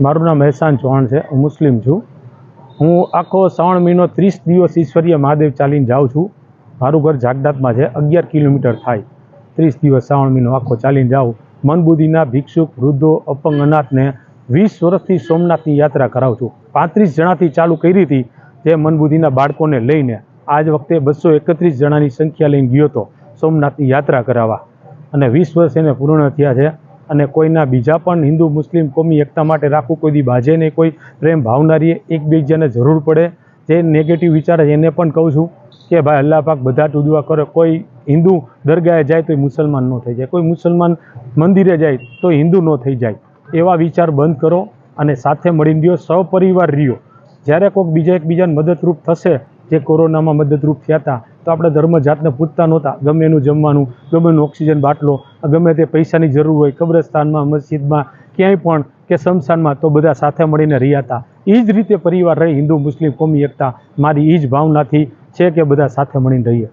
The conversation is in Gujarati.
મારું નામ મહેસાન ચૌહાણ છે. હું મુસ્લિમ છું. હું આખો શ્રાવણ મહિનો ત્રીસ દિવસ ઈશ્વરીય મહાદેવ ચાલીને જાઉં છું. મારું ઘર જાગદાતમાં છે. અગિયાર કિલોમીટર થાય. ત્રીસ દિવસ શ્રાવણ મહિનો આખો ચાલીને જાઉં. મનબુદ્ધિના ભિક્ષુક, વૃદ્ધો, અપંગ અનાથને વીસ વર્ષથી સોમનાથની યાત્રા કરાવું છું. પાંત્રીસ જણાથી ચાલુ કરી હતી તે મનબુદ્ધિના બાળકોને લઈને આજ વખતે બસો એકત્રીસ જણાની સંખ્યા લઈને ગયો હતો સોમનાથની યાત્રા કરાવવા. અને વીસ વર્ષ એને પૂર્ણ થયા છે. અને કોઈના બીજા પણ હિન્દુ, મુસ્લિમ, કોમી, એકતા માટે રાખવું કોઈ દી બાજે નહીં. કોઈ પ્રેમ ભાવનારી એકબીજાને જરૂર પડે. જે નેગેટિવ વિચાર એને પણ કહું છું કે ભાઈ અલ્લાહ પાક બધા ટુદવા કરે. કોઈ હિન્દુ દરગાહે જાય તો મુસલમાન ન થઈ જાય. કોઈ મુસલમાન મંદિરે જાય તો હિન્દુ ન થઈ જાય. એવા વિચાર બંધ કરો અને સાથે મળીને રહ્યો. સહપરિવાર રહ્યો. જ્યારે કોઈક બીજા એકબીજાને મદદરૂપ થશે જે કોરોનામાં મદદરૂપ થયા હતા, તો આપણે ધર્મ જાતને પૂછતા નહોતા. ગમે એનું જમવાનું, ગમે એનું ઓક્સિજન બાટલો ગમે તે પૈસાની જરૂર હોય, કબ્રસ્તાનમાં, મસ્જિદમાં, ક્યાંય પણ કે શમશાનમાં, તો બધા સાથે મળીને રહ્યા હતા. એ જ રીતે પરિવાર રહી હિન્દુ, મુસ્લિમ, કોમી, એકતા. મારી એ જ ભાવનાથી છે કે બધા સાથે મળીને રહીએ.